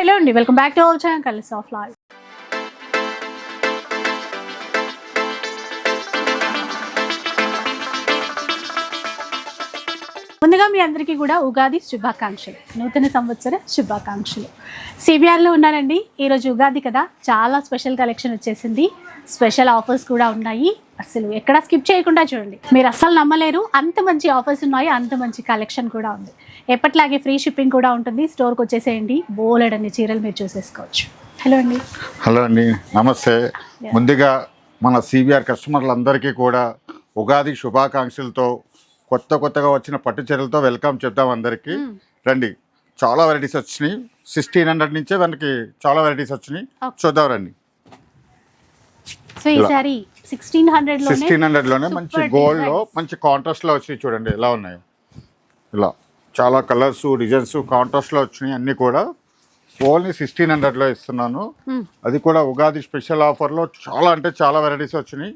Hello అండి welcome back to our channel కలిసి of live ముందుగా మీ అందరికీ కూడా ఉగాది శుభాకాంక్షలు నూతన సంవత్సర శుభాకాంక్షలు. సిబిఆర్లో ఉన్నానండి ఈరోజు ఉగాది కదా చాలా స్పెషల్ కలెక్షన్ వచ్చేసింది. స్పెషల్ ఆఫర్స్ కూడా ఉన్నాయి. అసలు ఎక్కడ స్కిప్ చేయకుండా చూడండి. మీరు అస్సలు నమ్మలేరు అంత మంచి ఆఫర్స్ ఉన్నాయి అంత మంచి కలెక్షన్ కూడా ఉంది. ఎప్పట్లాగే ఫ్రీ షిప్పింగ్ కూడా ఉంటుంది. స్టోర్కి వచ్చేసేయండి. బోలెడన్ని చీరలు మీరు చూసేసుకోవచ్చు. హలో అండి. హలో అండి. నమస్తే. ముందుగా మన సిబిఆర్ కస్టమర్లందరికీ కూడా ఉగాది శుభాకాంక్షలతో కొత్త కొత్తగా వచ్చిన పట్టు చీరలతో వెల్కమ్ చెప్తాం అందరికీ. రండి. చాలా వెరైటీస్ వచ్చినాయి. సిక్స్టీన్ హండ్రెడ్ నుంచే మనకి చాలా వెరైటీస్ వచ్చినాయి. చూద్దాం రండి. సో ఈసారి సిక్స్టీన్ హండ్రెడ్లోనే సిక్స్టీన్ హండ్రెడ్లోనే మంచి గోల్డ్లో. మంచి కాంట్రాస్ట్లో వచ్చినాయి చూడండి. ఎలా ఉన్నాయో? ఇలా. చాలా కలర్స్ డిజైన్స్ కాంట్రాస్ట్లో వచ్చినాయి అన్నీ కూడా. ఓన్లీ సిక్స్టీన్ హండ్రెడ్లో ఇస్తున్నాను. అది కూడా ఉగాది స్పెషల్ ఆఫర్లో చాలా అంటే చాలా వెరైటీస్ వచ్చినాయి.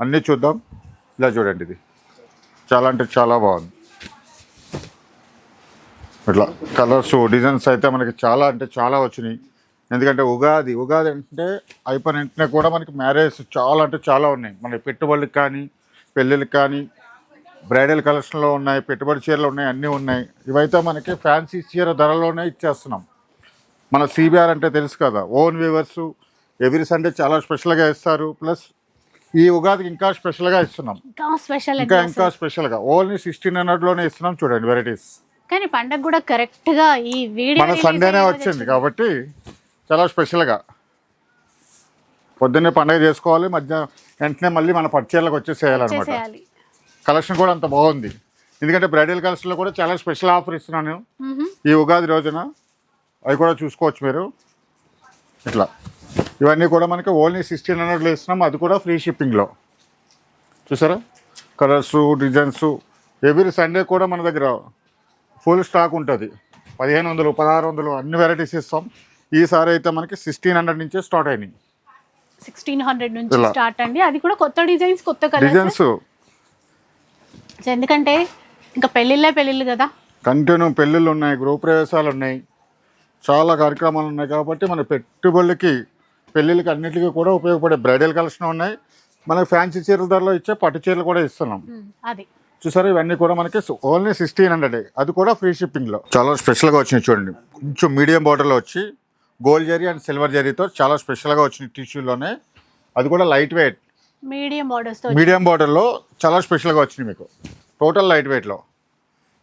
అన్నీ చూద్దాం. ఇలా చూడండి ఇది. చాలా అంటే చాలా బాగుంది. ఇట్లా కలర్స్ డిజైన్స్ అయితే మనకి చాలా అంటే చాలా వచ్చినాయి. ఎందుకంటే ఉగాది ఉగాది అంటే అయిపోయిన వెంటనే కూడా మనకి మ్యారేజ్ చాలా అంటే చాలా ఉన్నాయి. మన పెట్టుబడులకు కానీ పెళ్ళిళ్ళకి కానీ బ్రైడల్ కలెక్షన్లో ఉన్నాయి పెట్టుబడి చీరలు ఉన్నాయి అన్నీ ఉన్నాయి. ఇవైతే మనకి ఫ్యాన్సీ చీర ధరలోనే ఇచ్చేస్తున్నాం. మన సిబిఆర్ అంటే తెలుసు కదా ఓన్ వ్యూవర్స్ ఎవ్రీ సండే చాలా స్పెషల్గా ఇస్తారు ప్లస్ ఈ ఉగాదికి ఇంకా స్పెషల్గా ఇస్తున్నాం. ఇంకా స్పెషల్ ఇంకా ఇంకా స్పెషల్గా. ఓన్లీ సిక్స్టీన్ హండ్రెడ్లోనే ఇస్తున్నాం చూడండి వెరైటీస్. కానీ పండగ కూడా కరెక్ట్గా ఈ వీడియో మన సండేనే వచ్చింది కాబట్టి చాలా స్పెషల్గా. పొద్దున్నే పండగ చేసుకోవాలి మధ్య వెంటనే మళ్ళీ మన పట్టుచీరలకు వచ్చేసేయాలన్నమాట. చేసేయాలి కలెక్షన్ కూడా అంత బాగుంది. ఎందుకంటే బ్రైడల్ కలెక్షన్లో కూడా చాలా స్పెషల్ ఆఫర్ ఇస్తున్నాను. ఈ ఉగాది రోజున అవి కూడా చూసుకోవచ్చు మీరు. ఇట్లా. ఇవన్నీ కూడా మనకి ఓన్లీ సిక్స్టీన్ హండ్రెడ్లో ఇస్తున్నాం. అది కూడా ఫ్రీ షిప్పింగ్లో చూసారా? కలర్స్ డిజైన్స్ ఎవ్రీ సండే కూడా మన దగ్గర ఫుల్ స్టాక్ ఉంటుంది. పదిహేను వందలు పదహారు వందలు అన్ని వెరైటీస్ ఇస్తాం. ఈసారి అయితే మనకి సిక్స్టీన్ హండ్రెడ్ నుంచే స్టార్ట్ అయినాయి. సిక్స్టీన్ హండ్రెడ్ నుంచి. స్టార్ట్ అండి. అది కూడా కొత్త డిజైన్స్ కొత్త కలర్స్ డిజైన్స్ ఎందుకంటే ఇంకా పెళ్ళిళ్ళే పెళ్ళిళ్ళు కదా. కంటిన్యూ పెళ్ళిళ్ళు ఉన్నాయి గృహ ప్రవేశాలు ఉన్నాయి చాలా కార్యక్రమాలు ఉన్నాయి కాబట్టి మన పెట్టుబడులకి పెళ్ళిళ్ళకి అన్నిటికీ కూడా ఉపయోగపడే బ్రైడల్ కలెక్షన్ ఉన్నాయి. మనకి ఫ్యాన్సీ చీరల ధరలో ఇచ్చే పట్టు చీరలు కూడా ఇస్తున్నాం. అది. చూసారా ఇవన్నీ కూడా మనకి ఓన్లీ సిక్స్టీన్ హండ్రెడ్ అది కూడా ఫ్రీ షిప్పింగ్లో. చాలా స్పెషల్గా వచ్చినాయి చూడండి. కొంచెం మీడియం బార్డర్లో వచ్చి గోల్డ్ జరీ అండ్ సిల్వర్ జరీతో చాలా స్పెషల్గా వచ్చినాయి టిష్యూలోనే. అది కూడా light weight medium borders medium బార్డర్లో చాలా స్పెషల్గా వచ్చింది మీకు. టోటల్ లైట్ వెయిట్లో.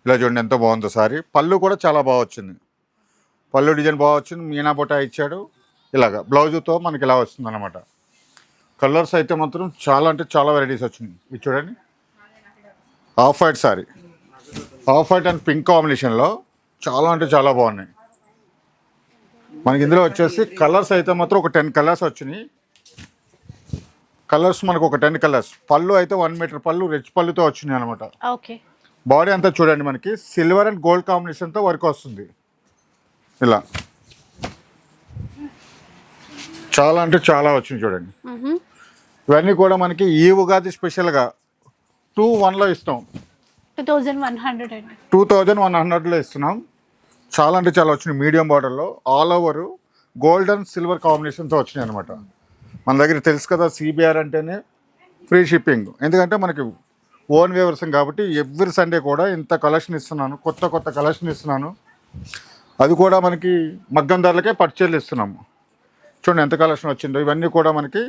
ఇలా చూడండి ఎంత బాగుందో సారీ. పళ్ళు కూడా చాలా బాగా వచ్చింది. పళ్ళు డిజైన్ బాగా వచ్చింది. మీనా బొటా ఇచ్చాడు. ఇలాగా. బ్లౌజుతో మనకి ఇలా వస్తుంది అనమాట కలర్స్ అయితే మాత్రం చాలా అంటే చాలా వెరైటీస్ వచ్చినాయి. ఇది చూడండి. Off white sari. Off white and pink కాంబినేషన్లో చాలా అంటే చాలా బాగున్నాయి. మనకి ఇందులో వచ్చేసి కలర్స్ అయితే మాత్రం ఒక టెన్ కలర్స్ వచ్చినాయి. కలర్స్ మనకు ఒక టెన్ కలర్స్. పళ్ళు అయితే వన్ మీటర్ పళ్ళు రిచ్ పళ్ళుతో వచ్చినాయి అనమాట ఓకే. బాడీ అంతా చూడండి మనకి. సిల్వర్ అండ్ గోల్డ్ కాంబినేషన్తో వర్క్ వస్తుంది. ఇలా. చాలా అంటే చాలా వచ్చింది చూడండి. ఇవన్నీ కూడా మనకి ఈ ఉగాది స్పెషల్గా టూ వన్లో ఇస్తాం. టూ థౌజండ్ వన్ హండ్రెడ్ అండి. టూ థౌజండ్ వన్ హండ్రెడ్లో ఇస్తున్నాం. చాలా అంటే చాలా వచ్చినాయి. మీడియం బార్డర్లో all over gold and silver కాంబినేషన్తో వచ్చినాయి అనమాట మన దగ్గర తెలుసు కదా సిబిఆర్ అంటేనే ఫ్రీ షిప్పింగ్ ఎందుకంటే మనకి ఓన్ వ్యవసాయం కాబట్టి ఎవ్రీ సండే కూడా ఇంత కలెక్షన్ ఇస్తున్నాను కొత్త కొత్త కలెక్షన్ ఇస్తున్నాను. అది కూడా మనకి మగ్గం ధరలకే పర్చేలు ఇస్తున్నాము. చూడండి ఎంత కలెక్షన్ వచ్చిందో ఇవన్నీ కూడా మనకి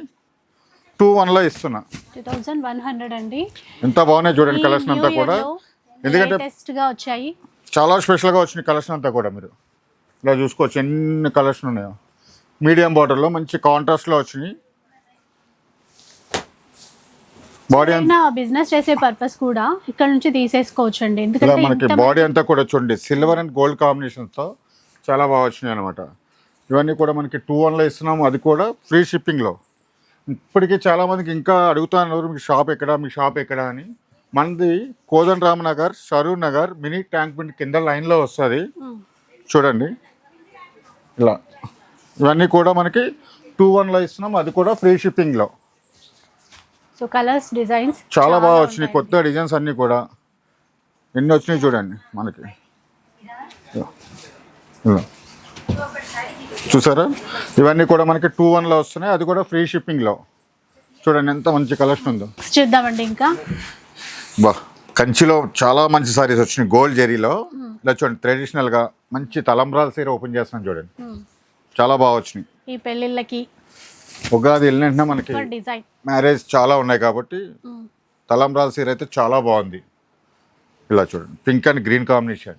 టూ వన్లో ఇస్తున్నా. టూ థౌజండ్ వన్ హండ్రెడ్ అండి. ఎంత బాగున్నాయి చూడండి కలెక్షన్ అంతా కూడా. ఎందుకంటే వచ్చాయి. చాలా స్పెషల్గా వచ్చిన కలెక్షన్ అంతా కూడా మీరు. ఇలా చూసుకోవచ్చు ఎన్ని కలెక్షన్ ఉన్నాయో. మీడియం బార్డర్లో మంచి కాంట్రాస్ట్లో వచ్చినాయి. బాడీ బిజినెస్ చేసే పర్పస్ కూడా ఇక్కడ నుంచి తీసేసుకోవచ్చు అండి ఎందుకంటే మనకి బాడీ అంతా కూడా చూడండి సిల్వర్ అండ్ గోల్డ్ కాంబినేషన్తో చాలా బాగా వచ్చినాయి అనమాట ఇవన్నీ కూడా మనకి టూ వన్లో ఇస్తున్నాము అది కూడా ఫ్రీ షిప్పింగ్లో ఇప్పటికీ చాలామందికి ఇంకా అడుగుతున్నారు మీ షాప్ ఎక్కడ మీ షాప్ ఎక్కడ అని. మనది Kodandram Nagar Saroor Nagar mini tank bund కింద లైన్లో వస్తుంది. చూడండి. ఇలా. ఇవన్నీ కూడా మనకి టూ వన్లో ఇస్తున్నాం అది కూడా ఫ్రీ షిప్పింగ్లో సో కలర్స్ డిజైన్స్ చాలా బాగా వచ్చినాయి. కొత్త డిజైన్స్ అన్నీ కూడా. ఎన్ని వచ్చినాయి చూడండి మనకి. చూసారా? ఇవన్నీ కూడా మనకి టూ వన్లో వస్తున్నాయి. అది కూడా ఫ్రీ షిప్పింగ్లో చూడండి ఎంత మంచి కలెక్షన్ ఉందో. చూద్దామండి ఇంకా. బా కంచిలో చాలా మంచి సారీస్ వచ్చినాయి. గోల్డ్ జెరీలో ఇలా చూడండి ట్రెడిషనల్గా మంచి తలంబ్రాల సీర ఓపెన్ చేస్తున్నాం చూడండి. మ్మ్. చాలా బాగా వచ్చినాయి. ఈ పెళ్ళిళ్ళకి ఉగాది వెళ్ళిన మనకి మ్యారేజ్ చాలా ఉన్నాయి కాబట్టి తలంబ్రాల సీర అయితే చాలా బాగుంది. ఇలా చూడండి. పింక్ అండ్ గ్రీన్ కాంబినేషన్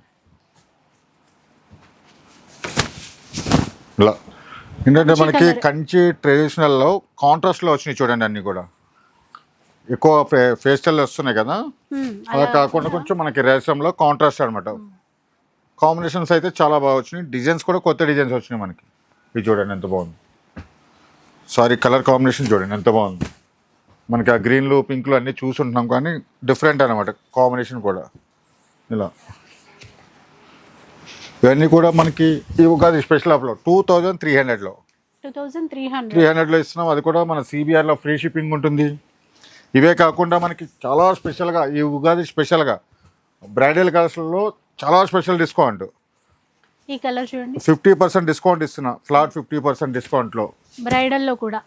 ఇలా. ఏంటంటే మనకి. కంచి ట్రెడిషనల్లో కాంట్రాస్ట్లో వచ్చినాయి చూడండి అన్నీ కూడా. ఎక్కువ ఫేస్టల్ వస్తున్నాయి కదా. అలా కాకుండా కొంచెం మనకి రేషంలో కాంట్రాస్ట్ అనమాట కాంబినేషన్స్ అయితే చాలా బాగా వచ్చినాయి. డిజైన్స్ కూడా కొత్త డిజైన్స్ వచ్చినాయి మనకి. ఇది చూడండి ఎంత బాగుంది. సారీ కలర్ కాంబినేషన్ చూడండి ఎంత బాగుంది. మనకి ఆ గ్రీన్లు పింక్లు అన్నీ చూసుంటున్నాం కానీ డిఫరెంట్ అనమాట కాంబినేషన్ కూడా. ఇలా. ఇవన్నీ కూడా మనకి ఈ ఉగాది స్పెషల్ ఆఫ్లో టూ థౌజండ్ త్రీ హండ్రెడ్లో త్రీ త్రీ హండ్రెడ్ హండ్రెడ్లో ఇస్తున్నాం అది కూడా మన సిబిఆర్లో ఫ్రీ షిప్పింగ్ ఉంటుంది. ఇవే కాకుండా మనకి చాలా స్పెషల్గా ఈ ఉగాది స్పెషల్గా బ్రైడల్ కలర్స్లో చాలా స్పెషల్ డిస్కౌంట్ ఈ కలర్ చూడండి. ఫిఫ్టీ పర్సెంట్ డిస్కౌంట్ ఇస్తున్నా. ఫ్లాట్ ఫిఫ్టీ పర్సెంట్ డిస్కౌంట్లో. బ్రైడల్లో కూడా.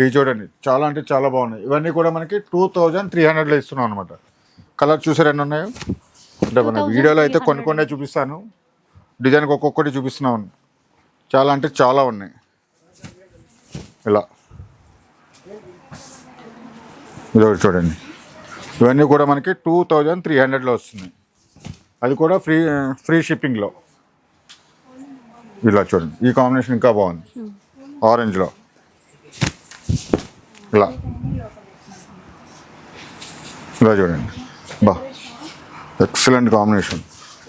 ఇవి చూడండి. చాలా అంటే చాలా బాగున్నాయి. ఇవన్నీ కూడా మనకి టూ థౌజండ్ త్రీ హండ్రెడ్లో ఇస్తున్నాం అనమాట కలర్ చూసారు ఎన్ని ఉన్నాయో? అంటే మన 2300 వీడియోలో అయితే కొన్ని కొన్ని చూపిస్తాను. డిజైన్కి ఒక్కొక్కటి చూపిస్తున్నాను చాలా అంటే చాలా ఉన్నాయి. ఇలా. ఇదొకటి చూడండి. ఇవన్నీ కూడా మనకి టూ థౌజండ్ త్రీ హండ్రెడ్లో వస్తున్నాయి. అది కూడా ఫ్రీ ఫ్రీ షిప్పింగ్లో. ఇలా చూడండి. ఈ కాంబినేషన్ ఇంకా బాగుంది. ఆరెంజ్లో. ఇలా. ఇలా చూడండి. బా. Excellent combination.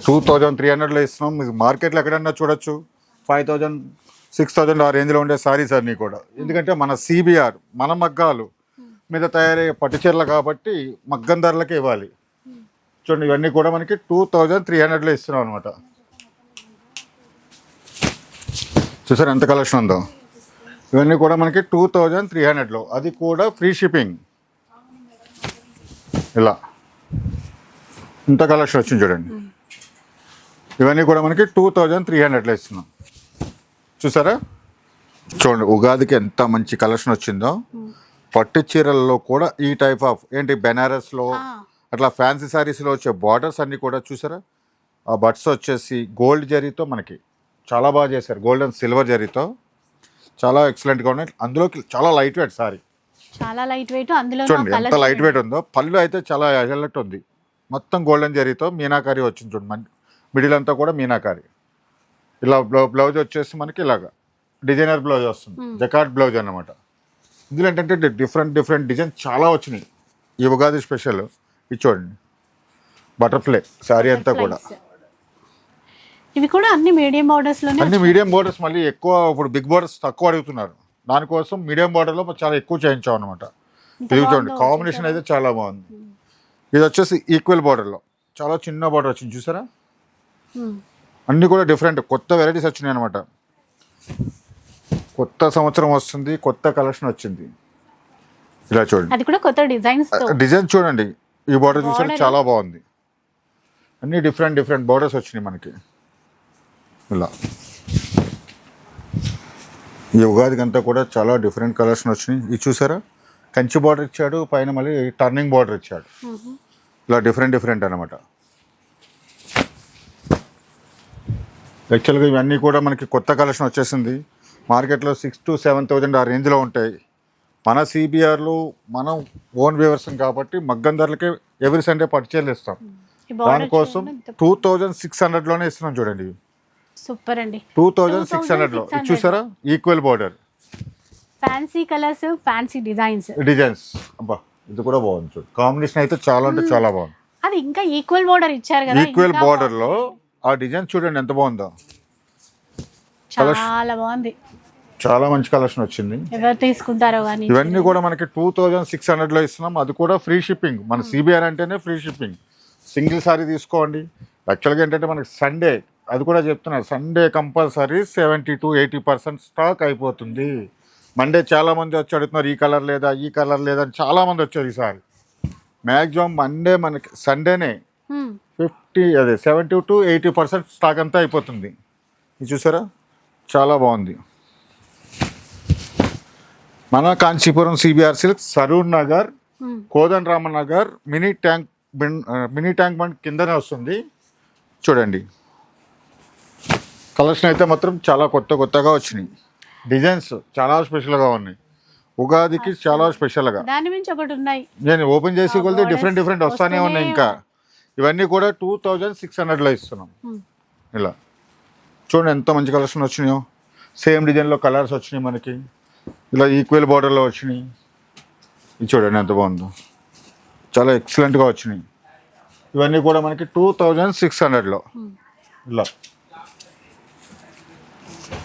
Two thousand three హండ్రెడ్లో ఇస్తున్నాం. మీకు మార్కెట్లో ఎక్కడన్నా చూడొచ్చు. ఫైవ్ థౌజండ్ సిక్స్ థౌజండ్ ఆ రేంజ్లో ఉండే సారీస్ అన్నీ కూడా. ఎందుకంటే మన సిబిఆర్ మన మగ్గాలు మీద తయారయ్యే పట్టుచీరలు కాబట్టి మగ్గం ధరలకే ఇవ్వాలి. చూడండి ఇవన్నీ కూడా మనకి టూ థౌజండ్ త్రీ హండ్రెడ్లో ఇస్తున్నాం అనమాట చూసారు ఎంత కలెక్షన్ ఉందో? ఇవన్నీ కూడా మనకి టూ థౌజండ్ త్రీ హండ్రెడ్లో అది కూడా ఫ్రీ షిప్పింగ్ ఇలా. ఇంత కలెక్షన్ వచ్చింది చూడండి. ఇవన్నీ కూడా మనకి టూ థౌజండ్ త్రీ హండ్రెడ్లో ఇస్తున్నాం. చూసారా? చూడండి ఉగాదికి ఎంత మంచి కలెక్షన్ వచ్చిందో. పట్టు చీరల్లో కూడా ఈ టైప్ ఆఫ్ ఏంటి బెనారస్లో అట్లా ఫ్యాన్సీ శారీస్లో వచ్చే బార్డర్స్ అన్నీ కూడా చూసారా? ఆ బట్స్ వచ్చేసి గోల్డ్ జరీతో మనకి. చాలా బాగా చేశారు. గోల్డ్ అండ్ సిల్వర్ జరీతో చాలా ఎక్సలెంట్గా ఉన్నాయి. అందులోకి చాలా లైట్ వెయిట్ సారీ చాలా లైట్ వెయిట్ అందులో చూడండి ఎంత లైట్ వెయిట్ ఉందో. పళ్ళు అయితే చాలా హైలైట్ ఉంది. మొత్తం గోల్డెన్ జరీతో మీనాకారి వచ్చింది చూడండి. మిడిల్ అంతా కూడా మీనాకారి. ఇలా బ్లౌ బ్లౌజ్ వచ్చేసి మనకి ఇలాగా డిజైనర్ బ్లౌజ్ వస్తుంది. జకాట్ బ్లౌజ్ అన్నమాట. ఇందులో ఏంటంటే డిఫరెంట్ డిఫరెంట్ డిజైన్ చాలా వచ్చినాయి. ఈ ఉగాది స్పెషల్ ఇది చూడండి. బటర్ఫ్లై శారీ అంతా కూడా. ఇవి కూడా అన్ని మీడియం బార్డర్స్లోనే అన్ని మీడియం బోర్డర్స్ మళ్ళీ ఎక్కువ ఇప్పుడు బిగ్ బోర్డర్స్ తక్కువ అడుగుతున్నారు. దానికోసం మీడియం బోర్డర్లో చాలా ఎక్కువ చేయించాం అనమాట ఇది చూడండి కాంబినేషన్ అయితే చాలా బాగుంది. ఇది వచ్చేసి ఈక్వల్ బార్డర్లో చాలా చిన్న బార్డర్ వచ్చింది చూసారా. అన్నీ కూడా డిఫరెంట్ కొత్త వెరైటీస్ వచ్చినాయి అనమాట కొత్త సంవత్సరం వస్తుంది కొత్త కలెక్షన్ వచ్చింది. ఇలా చూడండి. అది కూడా కొత్త డిజైన్స్ డిజైన్ చూడండి. ఈ బార్డర్ చూసారు. చాలా బాగుంది. అన్ని డిఫరెంట్ డిఫరెంట్ బార్డర్స్ వచ్చినాయి మనకి. ఇలా. ఈ ఉగాదికి అంతా కూడా చాలా డిఫరెంట్ కలర్స్ వచ్చినాయి ఇది చూసారా? కంచి బార్డర్ ఇచ్చాడు పైన మళ్ళీ టర్నింగ్ బార్డర్ ఇచ్చాడు. ఇలా డిఫరెంట్ డిఫరెంట్ అనమాట యాక్చువల్గా ఇవన్నీ కూడా మనకి కొత్త కలెక్షన్ వచ్చేసింది మార్కెట్లో సిక్స్ టు సెవెన్ థౌజండ్ ఆ రేంజ్లో ఉంటాయి. మన సిబిఆర్లు మనం ఓన్ వ్యూవర్స్ కాబట్టి మగ్గం ధరలకే ఎవ్రీ సండే పర్చేలు ఇస్తాం దానికోసం టూ థౌజండ్ సిక్స్ హండ్రెడ్లోనే ఇస్తున్నాం చూడండి. సూపర్ అండి టూ థౌజండ్ సిక్స్ హండ్రెడ్లో ఇది చూసారా? Equal border. Fancy colours fancy designs designs. అబ్బా ఇది కూడా బాగుంది చూడు. కాంబినేషన్ అయితే చాలా అంటే చాలా బాగుంది. అది ఇంకా ఈక్వల్ బోర్డర్ ఇచ్చారు కదా ఈక్వల్ ఇంకా బార్డర్లో ఆ డిజైన్ చూడండి ఎంత బాగుందో. చాలా బాగుంది. చాలా మంచి కలెక్షన్ వచ్చింది ఎవరు తీసుకుంటారో కానీ ఇవన్నీ కూడా మనకి టూ థౌజండ్ సిక్స్ హండ్రెడ్లో ఇస్తున్నాం. అది కూడా ఫ్రీ షిప్పింగ్ మన సిబిఆర్ అంటేనే ఫ్రీ షిప్పింగ్ సింగిల్ సారీ తీసుకోండి. యాక్చువల్గా ఏంటంటే మనకి సండే అది కూడా చెప్తున్నా Sunday compulsory seventy to eighty percent stock అయిపోతుంది. మండే చాలా మంది వచ్చి అడుగుతున్నారు ఈ కలర్ లేదా ఈ కలర్ లేదా అని చాలా మంది వచ్చారు ఈసారి. మ్యాక్సిమం మండే మనకి సండేనే. ఫిఫ్టీ అదే seventy to eighty percent stock అంతా అయిపోతుంది. ఇది చూసారా? చాలా బాగుంది. మన Kanchipuram CBR silk Saroor Nagar. Kodandarama Nagar mini tank mini tank bund కిందనే వస్తుంది. చూడండి. కలెక్షన్ అయితే మాత్రం చాలా కొత్త కొత్తగా వచ్చినాయి. డిజైన్స్ చాలా స్పెషల్గా ఉన్నాయి. ఉగాదికి చాలా స్పెషల్గా. దాని ఒకటి ఉన్నాయి. నేను ఓపెన్ చేసి కొలితే డిఫరెంట్ డిఫరెంట్ వస్తానే ఉన్నాయి. ఇంకా. ఇవన్నీ కూడా టూ థౌజండ్ సిక్స్ హండ్రెడ్లో ఇస్తున్నాం. ఇలా. చూడండి ఎంత మంచి కలెక్షన్ వచ్చినాయో. సేమ్ డిజైన్లో కలర్స్ వచ్చినాయి మనకి. ఇలా ఈక్వల్ బార్డర్లో వచ్చినాయి. ఇది చూడండి ఎంత బాగుందో. చాలా ఎక్సలెంట్గా వచ్చినాయి. ఇవన్నీ కూడా మనకి టూ థౌజండ్ సిక్స్ హండ్రెడ్లో. ఇలా.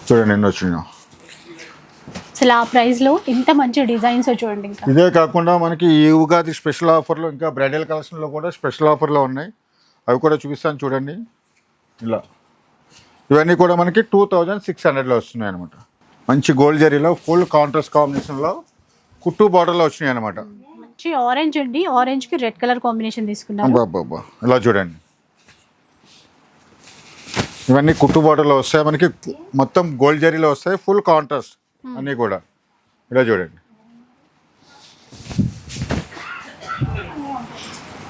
చూడండి ఎన్ని వచ్చినాయో. అసలు ఆ ప్రైస్లో ఇంత మంచి డిజైన్స్ చూడండి ఇంకా. ఇదే కాకుండా మనకి ఈ ఉగాది స్పెషల్ ఆఫర్లో ఇంకా బ్రైడల్ కలెక్షన్లో కూడా స్పెషల్ ఆఫర్లో ఉన్నాయి. అవి కూడా చూపిస్తాను చూడండి. ఇలా. ఇవన్నీ కూడా మనకి టూ థౌజండ్ సిక్స్ హండ్రెడ్లో వస్తున్నాయి అనమాట మంచి గోల్డ్ జరీలో ఫుల్ కాంట్రాస్ట్ కాంబినేషన్లో కుట్టు బార్డర్లో వచ్చినాయి అనమాట మంచి ఆరెంజ్ అండి. ఆరెంజ్కి రెడ్ కలర్ కాంబినేషన్ తీసుకున్నారు. అబ్బా ఇలా చూడండి. ఇవన్నీ కుట్టు బార్డర్లో వస్తాయి. మనకి మొత్తం గోల్డ్ జరీలో వస్తాయి. ఫుల్ కాంట్రాస్ట్ అన్నీ కూడా. ఇలా చూడండి.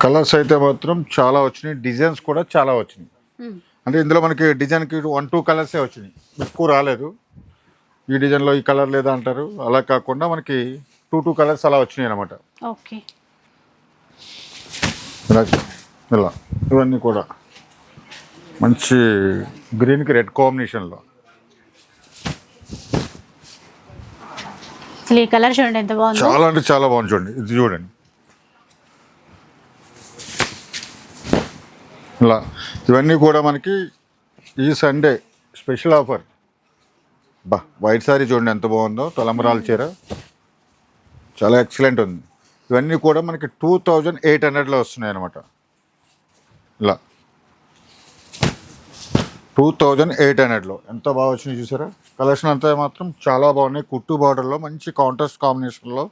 కలర్స్ అయితే మాత్రం చాలా వచ్చినాయి. డిజైన్స్ కూడా చాలా వచ్చినాయి. మ్మ్. అంటే ఇందులో మనకి డిజైన్కి వన్ టూ కలర్సే వచ్చినాయి. ఎక్కువ రాలేదు. ఈ డిజైన్లో ఈ కలర్ లేదా అంటారు. అలా కాకుండా మనకి టూ టూ కలర్స్ అలా వచ్చినాయి అనమాట ఇలా. ఇవన్నీ కూడా. మంచి గ్రీన్కి రెడ్ కాంబినేషన్లో అసలు ఈ కలర్ చూడండి ఎంత బాగుందో. చాలా అంటే చాలా బాగుంది చూడండి. ఇది చూడండి. ఇలా ఇవన్నీ కూడా మనకి ఈ సండే స్పెషల్ ఆఫర్ బా వైట్ సారీ చూడండి ఎంత బాగుందో. తలంబరాల చీర. చాలా ఎక్సలెంట్ ఉంది. ఇవన్నీ కూడా మనకి టూ థౌజండ్ ఎయిట్ హండ్రెడ్లో వస్తున్నాయి అనమాట ఇలా. టూ థౌజండ్ ఎయిట్ హండ్రెడ్లో. ఎంత బాగా వచ్చినాయి చూసారా? కలెక్షన్ అంతా మాత్రం చాలా బాగున్నాయి. కుట్టు బార్డర్లో మంచి కాంట్రాస్ట్ కాంబినేషన్లో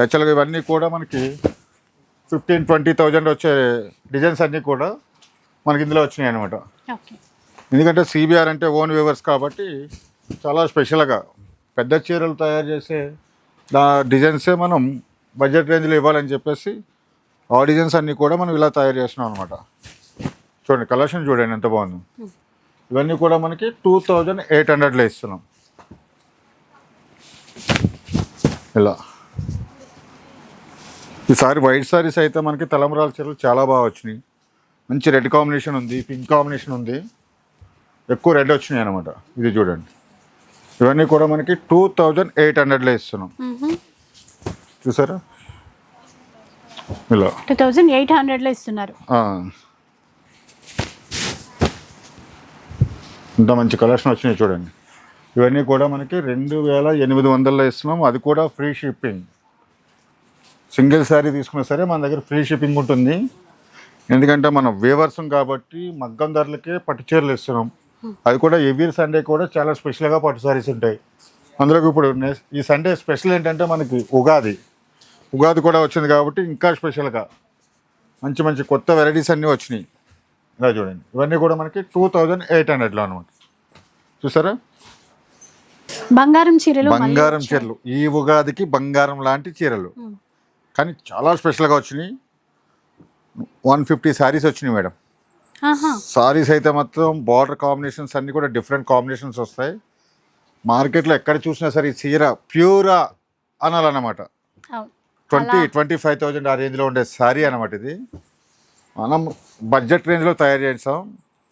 యాక్చువల్గా ఇవన్నీ కూడా మనకి ఫిఫ్టీన్ ట్వంటీ థౌజండ్ వచ్చే డిజైన్స్ అన్నీ కూడా మనకి ఇందులో వచ్చినాయి అనమాట ఎందుకంటే సిబిఆర్ అంటే ఓన్ వ్యూవర్స్ కాబట్టి చాలా స్పెషల్గా పెద్ద చీరలు తయారు చేసే దా డిజైన్సే మనం బడ్జెట్ రేంజ్లో ఇవ్వాలని చెప్పేసి ఆ డిజైన్స్ అన్నీ కూడా మనం ఇలా తయారు చేస్తున్నాం అనమాట చూడండి కలెక్షన్ చూడండి ఎంత బాగుంది. ఇవన్నీ కూడా మనకి టూ థౌజండ్ ఎయిట్ హండ్రెడ్లో ఇస్తున్నాం. ఇలా. ఈసారి వైట్ సారీస్ అయితే మనకి తలంబరాల చీరలు చాలా బాగా వచ్చినాయి. మంచి రెడ్ కాంబినేషన్ ఉంది పింక్ కాంబినేషన్ ఉంది. ఎక్కువ రెడ్ వచ్చినాయి అనమాట ఇది చూడండి. ఇవన్నీ కూడా మనకి టూ థౌజండ్ ఎయిట్ హండ్రెడ్లో ఇస్తున్నాం. చూసారా? ఇలా. టూ థౌజండ్ ఎయిట్ హండ్రెడ్లో ఇస్తున్నారు. ఇంత మంచి కలెక్షన్ వచ్చినాయి చూడండి. ఇవన్నీ కూడా మనకి రెండు వేల ఎనిమిది వందల్లో ఇస్తున్నాం. అది కూడా ఫ్రీ షిప్పింగ్ సింగిల్ శారీ తీసుకున్నా సరే మన దగ్గర ఫ్రీ షిప్పింగ్ ఉంటుంది. ఎందుకంటే మనం వేవర్సం కాబట్టి మగ్గం ధరలకే పట్టు చీరలు ఇస్తున్నాం. అది కూడా ఎవ్రీ సండే కూడా చాలా స్పెషల్గా పట్టు శారీస్ ఉంటాయి. అందులోకి ఇప్పుడు ఈ సండే స్పెషల్ ఏంటంటే మనకి ఉగాది. ఉగాది కూడా వచ్చింది కాబట్టి ఇంకా స్పెషల్గా మంచి మంచి కొత్త వెరైటీస్ అన్నీ వచ్చినాయి. ఇలా చూడండి. ఇవన్నీ కూడా మనకి టూ థౌజండ్ ఎయిట్ హండ్రెడ్లో అనమాట. చూసారా? బంగారం చీరలు బంగారం. చీరలు. ఈ ఉగాదికి బంగారం లాంటి చీరలు. కానీ చాలా స్పెషల్గా వచ్చినాయి. వన్ ఫిఫ్టీ శారీస్ వచ్చినాయి మేడం. సారీస్ అయితే మొత్తం బార్డర్ కాంబినేషన్స్ అన్నీ కూడా డిఫరెంట్ కాంబినేషన్స్ వస్తాయి. మార్కెట్లో ఎక్కడ చూసినా సరే ఈ చీర ప్యూరా అనాలన్నమాట. ట్వంటీ ట్వంటీ ఫైవ్ థౌజండ్ ఆ రేంజ్లో ఉండే శారీ అనమాట ఇది. మనం బడ్జెట్ రేంజ్లో తయారు చేస్తాం.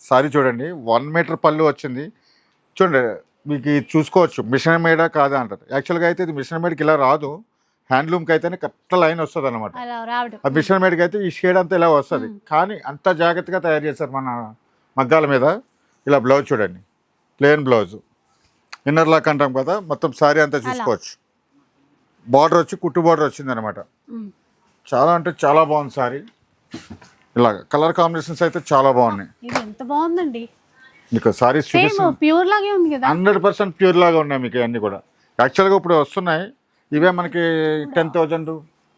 శారీ చూడండి వన్ మీటర్ పళ్ళు వచ్చింది. చూడండి మీకు ఇది చూసుకోవచ్చు. మిషన్ మేడా కాదా అంటారు. యాక్చువల్గా అయితే ఇది మిషన్ మేడ్కి ఇలా రాదు. హ్యాండ్లూమ్కి అయితేనే కరెక్ట్ లైన్ వస్తుంది అనమాట ఆ మిషన్ మేడ్కి అయితే ఈ షేడ్ అంతా ఇలా వస్తుంది. కానీ అంత జాగ్రత్తగా తయారు చేస్తారు మన మగ్గాల మీద. ఇలా బ్లౌజ్ చూడండి. ప్లెయిన్ బ్లౌజ్ ఇన్నర్ లాక్ అంటాం కదా మొత్తం శారీ అంతా చూసుకోవచ్చు. బార్డర్ వచ్చి కుట్టు బార్డర్ వచ్చింది అనమాట. చాలా అంటే చాలా బాగుంది సారీ. ఇలాగ కలర్ కాంబినేషన్స్ అయితే చాలా బాగున్నాయి. ఇది ఎంత బాగుందండి. మీకు సారీస్ చూపిస్తాను ప్యూర్ లాగే ఉంది కదా. హండ్రెడ్ పర్సెంట్ ప్యూర్ లాగా ఉన్నాయి మీకు అన్నీ కూడా. యాక్చువల్గా ఇప్పుడు వస్తున్నాయి. ఇవే మనకి టెన్ థౌజండ్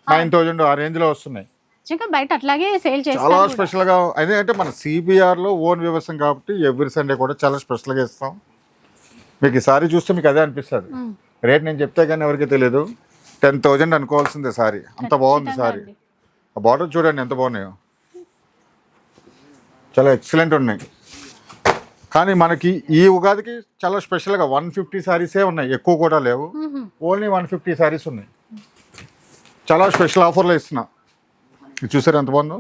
నైన్ థౌజండ్ ఆ రేంజ్లో వస్తున్నాయి. ఇంకా బయట అట్లాగే సేల్ చాలా. స్పెషల్గా అదే అంటే మన సిబిఆర్లో ఓన్ వ్యవసాయం కాబట్టి ఎవ్రీ సండే కూడా చాలా స్పెషల్గా ఇస్తాం. మీకు ఈ సారీ చూస్తే మీకు అదే అనిపిస్తుంది. రేట్ నేను చెప్తే కానీ ఎవరికి తెలియదు టెన్ థౌజండ్ అనుకోవాల్సిందే సారీ. అంత బాగుంది సారీ. ఆ బార్డర్ చూడండి ఎంత బాగున్నాయో. చాలా ఎక్సలెంట్ ఉన్నాయి. కానీ మనకి ఈ ఉగాదికి చాలా స్పెషల్గా వన్ ఫిఫ్టీ సారీసే ఉన్నాయి. ఎక్కువ కూడా లేవు. ఓన్లీ వన్ ఫిఫ్టీ సారీస్ ఉన్నాయి. చాలా స్పెషల్ ఆఫర్లో ఇస్తున్నా. ఇది చూసారు ఎంత బాగుందో?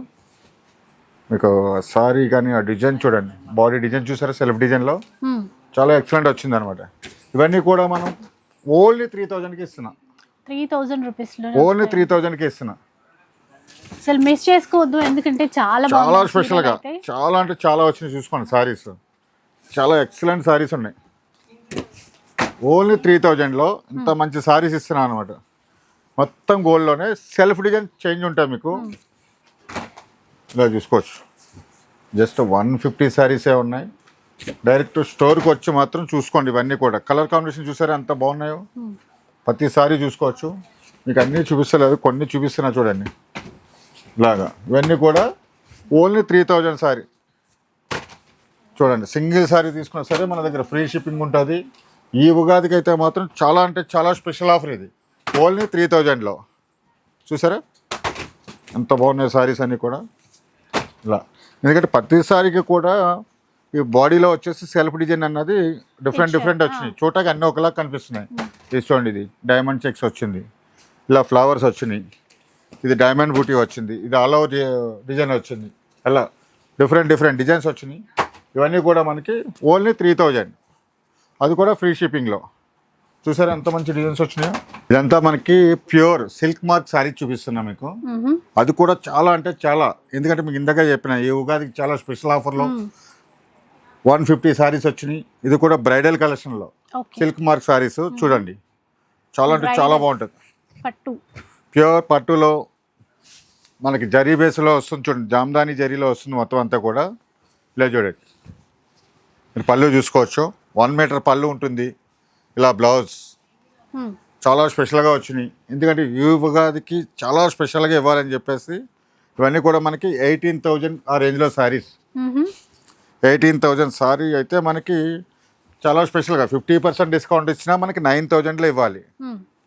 మీకు సారీ కానీ ఆ డిజైన్ చూడండి. బాడీ డిజైన్ చూసారా? సెల్ఫ్ డిజైన్లో. చాలా ఎక్సలెంట్ వచ్చింది అనమాట ఇవన్నీ కూడా మనం ఓన్లీ త్రీ థౌజండ్కి ఇస్తున్నా. త్రీ థౌజండ్ రూపీస్లో ఓన్లీ త్రీ థౌజండ్కి ఇస్తున్నా. అసలు మిస్ చేసుకోవద్దు ఎందుకంటే చాలా చాలా స్పెషల్గా. చాలా అంటే చాలా వచ్చినాయి చూసుకోండి సారీస్ చాలా ఎక్సలెంట్ సారీస్ ఉన్నాయి. ఓన్లీ త్రీ థౌజండ్లో ఇంత మంచి సారీస్ ఇస్తున్నా అనమాట మొత్తం గోల్డ్లోనే సెల్ఫ్ డిజైన్ చేంజ్ ఉంటుంది మీకు. ఇలా చూసుకోవచ్చు. జస్ట్ వన్ ఫిఫ్టీ సారీసే ఉన్నాయి. డైరెక్ట్ స్టోర్కి వచ్చి మాత్రం చూసుకోండి ఇవన్నీ కూడా. కలర్ కాంబినేషన్ చూసారా ఎంత బాగున్నాయో? మ్మ్. ప్రతి సారీ చూసుకోవచ్చు. మీకు అన్నీ చూపిస్తలేదు కొన్ని చూపిస్తున్నా చూడండి. ఇలాగా ఇవన్నీ కూడా ఓన్లీ త్రీ థౌజండ్ సారీ. చూడండి సింగిల్ సారీ తీసుకున్నా సరే మన దగ్గర ఫ్రీ షిప్పింగ్ ఉంటుంది. ఈ ఉగాదికి అయితే మాత్రం చాలా అంటే చాలా స్పెషల్ ఆఫర్ ఇది. ఓన్లీ త్రీ థౌజండ్లో చూసారా? ఎంత బాగున్నాయి సారీస్ అన్నీ కూడా. ఇలా. ఎందుకంటే ప్రతి సారీకి కూడా ఈ బాడీలో వచ్చేసి సెల్ఫ్ డిజైన్ అన్నది డిఫరెంట్ డిఫరెంట్ వచ్చినాయి. చూడటానికి అన్నీ ఒకలా కనిపిస్తున్నాయి. ఇది చూడండి ఇది. డైమండ్ చెక్స్ వచ్చింది. ఇలా ఫ్లవర్స్ వచ్చినాయి. ఇది డైమండ్ బూటీ వచ్చింది. ఇది ఆల్ ఓవర్ డిజైన్ వచ్చింది. అలా డిఫరెంట్ డిఫరెంట్ డిజైన్స్ వచ్చినాయి. ఇవన్నీ కూడా మనకి ఓన్లీ త్రీ థౌజండ్ అది కూడా ఫ్రీ షిప్పింగ్లో చూసారా ఎంత మంచి డిజైన్స్ వచ్చినాయో? ఇదంతా మనకి ప్యూర్ సిల్క్ మార్క్ శారీ చూపిస్తున్నా మీకు. అది కూడా చాలా అంటే చాలా. ఎందుకంటే మీకు ఇందాక చెప్పిన ఈ ఉగాదికి చాలా స్పెషల్ ఆఫర్లో వన్ ఫిఫ్టీ సారీస్ వచ్చినాయి. ఇది కూడా బ్రైడల్ కలెక్షన్లో సిల్క్ మార్క్ సారీస్ చూడండి. చాలా అంటే చాలా. బాగుంటుంది. పట్టు. ప్యూర్ పట్టులో మనకి జరీ బేస్లో వస్తుంది చూడండి జామ్దాని జరీలో వస్తుంది మొత్తం అంతా కూడా. ఇలా చూడండి. మీరు పళ్ళు చూసుకోవచ్చు. వన్ మీటర్ పళ్ళు ఉంటుంది. ఇలా బ్లౌజ్. చాలా స్పెషల్గా వచ్చినాయి. ఎందుకంటే ఈ ఉగాదికి చాలా స్పెషల్గా ఇవ్వాలని చెప్పేసి ఇవన్నీ కూడా మనకి ఎయిటీన్ థౌజండ్ ఆ రేంజ్లో శారీస్. ఎయిటీన్ థౌజండ్ సారీ అయితే మనకి చాలా స్పెషల్గా. ఫిఫ్టీ పర్సెంట్ డిస్కౌంట్ ఇచ్చినా మనకి నైన్ థౌజండ్లో ఇవ్వాలి.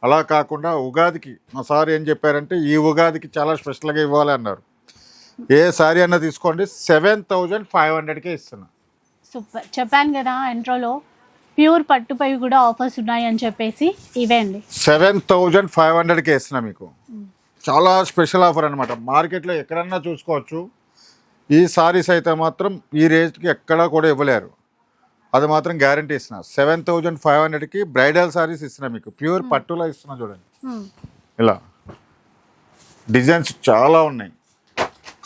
అలా కాకుండా ఉగాదికి మా సార్ ఏం చెప్పారంటే ఈ ఉగాదికి చాలా స్పెషల్గా ఇవ్వాలి అన్నారు. ఏ సారీ అన్నా తీసుకోండి సెవెన్ థౌజండ్ ఫైవ్ హండ్రెడ్కే ఇస్తున్నా. సూపర్. చెప్పాను కదా ఇంట్రోలో ప్యూర్ పట్టుపై కూడా ఆఫర్స్ ఉన్నాయి అని చెప్పేసి ఇవే అండి. సెవెన్ థౌజండ్ ఫైవ్ హండ్రెడ్కే ఇస్తున్నా మీకు. చాలా స్పెషల్ ఆఫర్ అనమాట మార్కెట్లో ఎక్కడన్నా చూసుకోవచ్చు. ఈ సారీస్ అయితే మాత్రం ఈ రేట్కి ఎక్కడా కూడా ఇవ్వలేరు. అది మాత్రం గ్యారంటీ ఇస్తున్నా. సెవెన్ థౌజండ్ ఫైవ్ హండ్రెడ్కి బ్రైడల్ సారీస్ ఇస్తున్నా మీకు. ప్యూర్ పట్టులో ఇస్తున్నా చూడండి. మ్మ్. ఇలా. డిజైన్స్ చాలా ఉన్నాయి.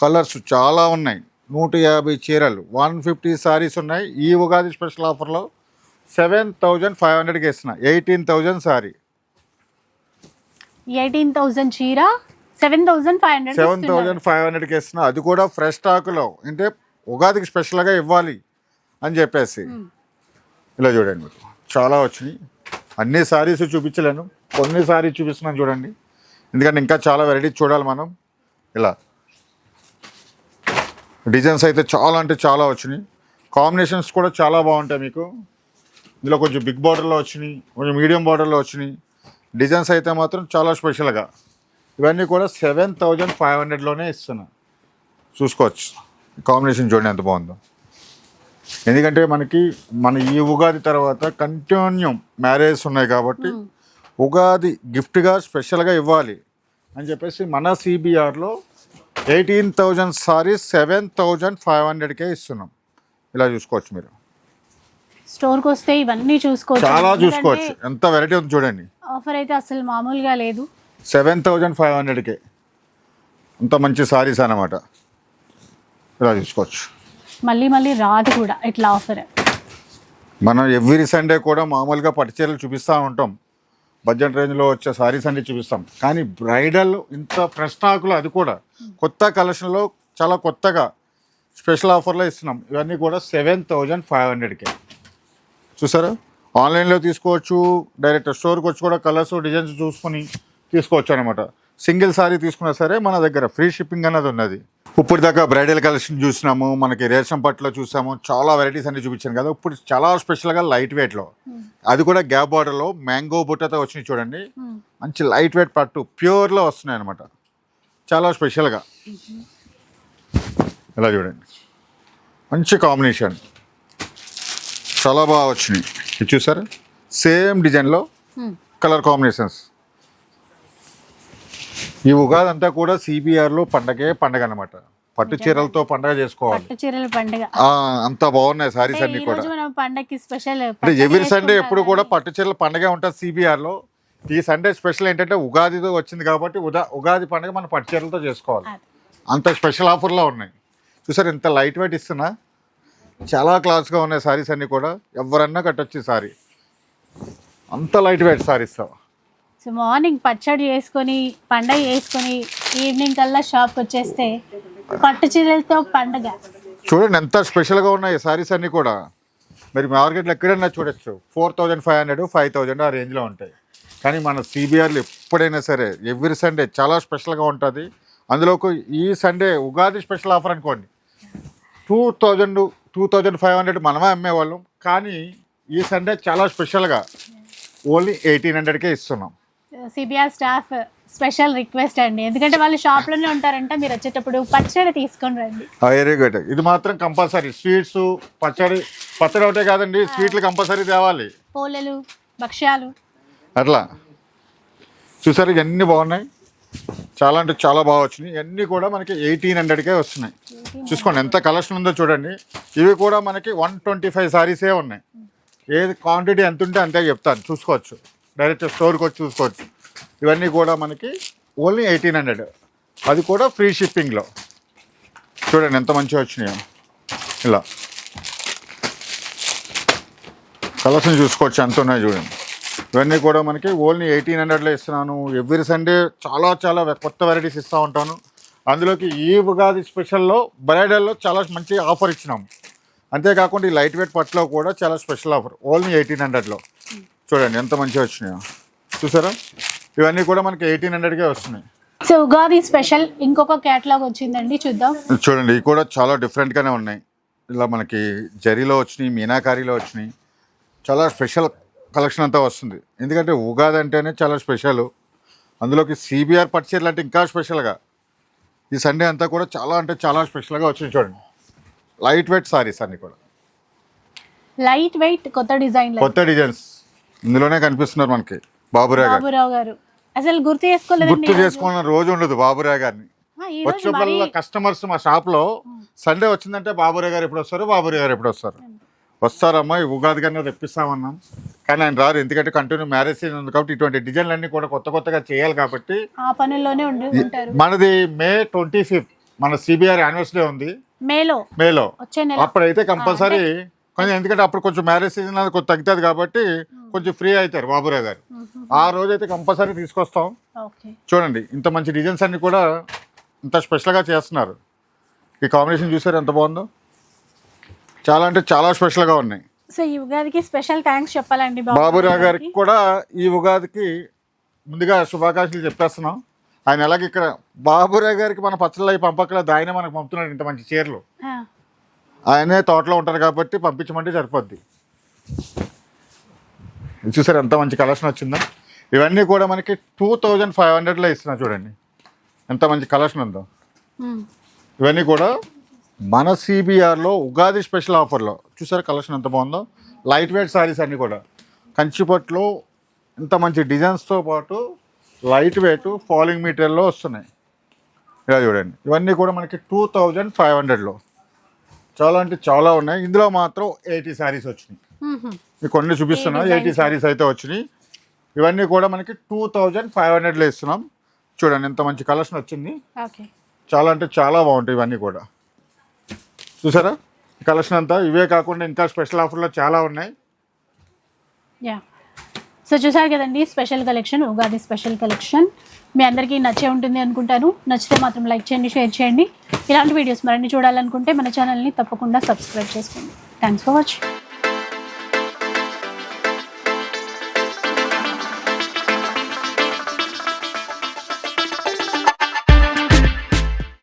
కలర్స్ చాలా ఉన్నాయి. నూట యాభై చీరలు. వన్ ఫిఫ్టీ సారీస్ ఉన్నాయి. ఈ ఉగాది స్పెషల్ ఆఫర్లో సెవెన్ థౌజండ్ ఫైవ్ హండ్రెడ్కి ఇస్తున్నా. Eighteen thousand sari eighteen thousand చీర seven thousand five hundred seven thousand five హండ్రెడ్కి ఇస్తున్నా. అది కూడా ఫ్రెష్ స్టాక్లో అంటే ఉగాదికి స్పెషల్గా ఇవ్వాలి అని చెప్పేసి. ఇలా చూడండి. మీరు చాలా వచ్చినాయి. అన్ని సారీస్ చూపించలేను. కొన్ని సారీస్ చూపిస్తున్నాను చూడండి. ఎందుకంటే ఇంకా చాలా వెరైటీస్ చూడాలి మనం. ఇలా. డిజైన్స్ అయితే చాలా అంటే చాలా వచ్చినాయి. కాంబినేషన్స్ కూడా చాలా బాగుంటాయి మీకు. ఇందులో కొంచెం బిగ్ బార్డర్లో వచ్చినాయి. కొంచెం మీడియం బార్డర్లో వచ్చినాయి. డిజైన్స్ అయితే మాత్రం చాలా స్పెషల్గా. ఇవన్నీ కూడా సెవెన్ థౌజండ్ ఫైవ్ హండ్రెడ్లోనే ఇస్తున్నా. చూసుకోవచ్చు. కాంబినేషన్ చూడండి ఎంత బాగుందో. ఎందుకంటే మనకి మన ఈ ఉగాది తర్వాత కంటిన్యూ మ్యారేజ్ ఉన్నాయి కాబట్టి ఉగాది గిఫ్ట్గా స్పెషల్గా ఇవ్వాలి అని చెప్పేసి మన సిబిఆర్లో eighteen thousand saris seven thousand five హండ్రెడ్కే ఇస్తున్నాం. ఇలా చూసుకోవచ్చు మీరు. స్టోర్కి వస్తే ఇవన్నీ చూసుకోవచ్చు. చాలా చూసుకోవచ్చు. ఎంత వెరైటీ ఉంది చూడండి. ఆఫర్ అయితే అసలు మామూలుగా లేదు. సెవెన్ థౌజండ్ ఫైవ్ హండ్రెడ్కే అంత మంచి సారీస్ అన్నమాట. ఇలా చూసుకోవచ్చు. మళ్ళీ మళ్ళీ రాదు కూడా ఇట్లా ఆఫర్. మనం ఎవ్రీ సండే కూడా మామూలుగా పట్టు చీరలు చూపిస్తూ ఉంటాం. బడ్జెట్ రేంజ్లో వచ్చే సారీస్ అన్ని చూపిస్తాం. కానీ బ్రైడల్ ఇంత ఫ్రెష్ స్టాక్లో అది కూడా. కొత్త కలెక్షన్లో చాలా కొత్తగా స్పెషల్ ఆఫర్లో ఇస్తున్నాం. ఇవన్నీ కూడా సెవెన్ థౌజండ్ ఫైవ్ హండ్రెడ్కే. చూసారా? ఆన్లైన్లో తీసుకోవచ్చు. డైరెక్ట్ స్టోర్కి వచ్చి కూడా కలర్స్ డిజైన్స్ చూసుకొని తీసుకోవచ్చు అనమాట సింగిల్ సారీ తీసుకున్నా సరే మన దగ్గర ఫ్రీ షిప్పింగ్ అన్నది ఉన్నది. ఇప్పుడు దాకా బ్రైడల్ కలెక్షన్ చూసినాము మనకి రేషన్ పట్టులో చూసాము చాలా వెరైటీస్ అన్ని చూపించాను కదా. ఇప్పుడు చాలా స్పెషల్గా లైట్ వెయిట్లో అది కూడా గ్యాప్ బార్డర్లో మ్యాంగో బుట్టతో వచ్చినాయి చూడండి. మంచి లైట్ వెయిట్ పట్టు ప్యూర్లో వస్తున్నాయి అనమాట చాలా స్పెషల్గా ఇలా చూడండి. మంచి కాంబినేషన్ చాలా బాగా వచ్చినాయి. ఇది చూసారా? సేమ్ డిజైన్లో కలర్ కాంబినేషన్స్ ఈ ఉగాది అంతా కూడా సిబిఆర్లో పండగే పండగ అనమాట పట్టు చీరలతో పండగ చేసుకోవాలి. పట్టు చీరల పండుగ. ఆ, అంత బాగున్నాయి సారీస్ అన్ని కూడా. మనం పండగకి స్పెషల్ అంటే ఎవ్రీ సండే ఎప్పుడు కూడా పట్టు చీరల పండగే ఉంటుంది సిబిఆర్లో. ఈ సండే స్పెషల్ ఏంటంటే ఉగాదితో వచ్చింది కాబట్టి ఉదా ఉగాది పండగ మనం పట్టు చీరలతో చేసుకోవాలి. అంత స్పెషల్ ఆఫర్లో ఉన్నాయి. చూసారు ఇంత లైట్ వెయిట్ ఇస్తున్నా? చాలా క్లాస్గా ఉన్నాయి సారీస్ అన్నీ కూడా. ఎవరన్నా కట్టొచ్చు సారీ. అంత light weight saris so morning పచ్చడి చేసుకొని పండగ చేసుకొని ఈవినింగ్ కల్లా షాప్కి వచ్చేస్తే పట్టు చీరలతో పండగ. చూడండి ఎంత స్పెషల్గా ఉన్నాయి సారీస్ అన్నీ కూడా. మరి మార్కెట్లో ఎక్కడైనా చూడొచ్చు. Four thousand five hundred five thousand ఆ రేంజ్లో ఉంటాయి. కానీ మన సిబిఆర్లు ఎప్పుడైనా సరే ఎవ్రీ సండే చాలా స్పెషల్గా ఉంటుంది. అందులో ఈ సండే ఉగాది స్పెషల్ ఆఫర్ అనుకోండి. Two thousand two thousand five hundred మనమే అమ్మేవాళ్ళం. కానీ ఈ సండే చాలా స్పెషల్గా ఓన్లీ ఎయిటీన్ హండ్రెడ్కే ఇస్తున్నాం. సిబిఆర్ స్టాఫ్ స్పెషల్ రిక్వెస్ట్ అండి. ఎందుకంటే వాళ్ళు షాప్లోనే ఉంటారంట మీరు వచ్చేటప్పుడు పచ్చడి తీసుకొని రండి. Very good. ఇది మాత్రం కంపల్సరీ. స్వీట్స్ పచ్చడి పచ్చడి ఒకటే కాదండి స్వీట్లు కంపల్సరీ తేవాలి. పోలెలు భక్ష్యాలు. అట్లా. చూసారు ఇవన్నీ బాగున్నాయి? చాలా అంటే చాలా బాగా వచ్చినాయి. ఇవన్నీ కూడా మనకి ఎయిటీన్ హండ్రెడ్కే వస్తున్నాయి. చూసుకోండి ఎంత కలెక్షన్ ఉందో చూడండి. ఇవి కూడా మనకి వన్ ట్వంటీ ఫైవ్ సారీసే ఉన్నాయి. ఏది క్వాంటిటీ ఎంత ఉంటే అంతే చెప్తాను. చూసుకోవచ్చు. డైరెక్ట్ స్టోర్కి వచ్చి చూసుకోవచ్చు. ఇవన్నీ కూడా మనకి ఓన్లీ ఎయిటీన్ హండ్రెడ్. అది కూడా ఫ్రీ షిప్పింగ్లో. చూడండి ఎంత మంచిగా వచ్చినాయో. ఇలా. కలర్స్ని చూసుకోవచ్చు ఎంత ఉన్నాయి చూడండి. ఇవన్నీ కూడా మనకి ఓన్లీ ఎయిటీన్ హండ్రెడ్లో ఇస్తున్నాను. ఎవ్రీ సండే చాలా చాలా కొత్త వెరైటీస్ ఇస్తూ ఉంటాను. అందులోకి ఈ ఉగాది స్పెషల్లో బ్రైడల్లో చాలా మంచి ఆఫర్ ఇచ్చినాము అంతేకాకుండా ఈ లైట్ వెయిట్ పట్లో కూడా చాలా స్పెషల్ ఆఫర్. ఓన్లీ ఎయిటీన్ హండ్రెడ్లో. చూడండి ఎంత మంచిగా వచ్చినాయో. చూసారా? ఇవన్నీ కూడా మనకి ఎయిటీన్ హండ్రెడ్కే వస్తున్నాయి. సో ఉగాది స్పెషల్ ఇంకొక క్యాటలాగ్ వచ్చిందండి చూద్దాం. చూడండి ఇవి కూడా చాలా డిఫరెంట్గానే ఉన్నాయి. ఇలా మనకి జరీలో వచ్చినాయి మీనాకారీలో వచ్చినాయి. చాలా స్పెషల్ కలెక్షన్ అంతా వస్తుంది. ఎందుకంటే ఉగాది అంటేనే చాలా స్పెషల్ అందులోకి సిబిఆర్ పర్చేర్లు అంటే ఇంకా స్పెషల్గా ఈ సండే అంతా కూడా చాలా అంటే చాలా స్పెషల్గా వచ్చింది చూడండి. లైట్ వెయిట్ సారీస్ అన్నీ కూడా. లైట్ వెయిట్ కొత్త డిజైన్ కొత్త డిజైన్స్ ఇందులోనే కనిపిస్తున్నారు మనకి బాబురావు గారు. బాబురావు గారు. అసలు గుర్తు చేసుకోలేదండి గుర్తు చేసుకున్న రోజు ఉండదు బాబురావు గారిని. వచ్చినప్పుడల్లా కస్టమర్స్ మా షాప్లో సండే వచ్చిందంటే బాబురావు గారు ఎప్పుడు వస్తారు బాబురావు గారు ఎప్పుడు వస్తారు? వస్తారమ్మా ఈ ఉగాది కన్నా తెప్పిస్తామన్నాం. కానీ ఆయన రారు ఎందుకంటే కంటిన్యూ మ్యారేజ్ సీజన్ ఉంది కాబట్టి ఇటువంటి డిజైన్లు అన్నీ కూడా కొత్త కొత్తగా చేయాలి కాబట్టి ఆ పనుల్లోనే ఉండి ఉంటారు. మనది మే ట్వంటీ ఫిఫ్త్ మన సిబిఆర్ యానివర్సరీ ఉంది. మేలో. మేలో. అప్పుడైతే కంపల్సరీ కొంచెం ఎందుకంటే అప్పుడు కొంచెం మ్యారేజ్ సీజన్ అది కొంచెం తగ్గుతుంది కాబట్టి కొంచెం ఫ్రీ అవుతారు బాబురావు గారు. ఆ రోజు అయితే కంపల్సరీ తీసుకొస్తాం. చూడండి ఇంత మంచి డిజైన్స్ అన్ని కూడా ఇంత స్పెషల్గా చేస్తున్నారు. ఈ కాంబినేషన్ చూసారు ఎంత బాగుందో? చాలా అంటే చాలా స్పెషల్గా ఉన్నాయి. సో ఈ ఉగాదికి స్పెషల్ థ్యాంక్స్ చెప్పాలండి బాబురావు గారికి కూడా ఈ ఉగాదికి ముందుగా శుభాకాంక్షలు చెప్పేస్తున్నాం. ఆయన ఎలాగ ఇక్కడ బాబురావు గారికి మన పచ్చళ్ళు అవి పంపకలేదు ఆయన మనకు పంపుతున్నాడు ఇంత మంచి చీరలు. ఆయనే తోటలో ఉంటారు కాబట్టి పంపించమంటే సరిపోద్ది. చూసారు ఎంత మంచి కలెక్షన్ వచ్చిందో? ఇవన్నీ కూడా మనకి టూ థౌజండ్ ఫైవ్ హండ్రెడ్లో ఇస్తున్నా చూడండి. ఎంత మంచి కలెక్షన్ ఉందో. ఇవన్నీ కూడా మన సిబిఆర్లో ఉగాది స్పెషల్ ఆఫర్లో చూసారు కలెక్షన్ ఎంత బాగుందో? లైట్ వెయిట్ సారీస్ అన్నీ కూడా. కంచిపట్లో ఇంత మంచి డిజైన్స్తో పాటు లైట్ వెయిట్ ఫాలింగ్ మెటీరియల్లో వస్తున్నాయి. ఇలా చూడండి. ఇవన్నీ కూడా మనకి టూ థౌజండ్ ఫైవ్ హండ్రెడ్లో చాలా అంటే చాలా ఉన్నాయి. ఇందులో మాత్రం ఎయిటీ శారీస్ వచ్చినాయి. మీకు కొన్ని చూపిస్తున్నా. ఎయిటీ శారీస్ అయితే వచ్చినాయి. ఇవన్నీ కూడా మనకి టూ థౌజండ్ ఫైవ్ హండ్రెడ్లో ఇస్తున్నాం. చూడండి ఎంత మంచి కలెక్షన్ వచ్చింది. చాలా అంటే చాలా బాగుంటాయి ఇవన్నీ కూడా. చూసారా? కలెక్షన్ అంతా ఇవే కాకుండా ఇంకా స్పెషల్ ఆఫర్లో చాలా ఉన్నాయి. యా. సో చూసారు కదండి special collection Ugadi special collection మీ అందరికీ నచ్చే ఉంటుంది అనుకుంటాను. నచ్చితే మాత్రం లైక్ చేయండి షేర్ చేయండి. ఇలాంటి వీడియోస్ మరిన్ని చూడాలనుకుంటే మన ఛానల్ని తప్పకుండా సబ్స్క్రైబ్ చేసుకోండి. Thanks for watching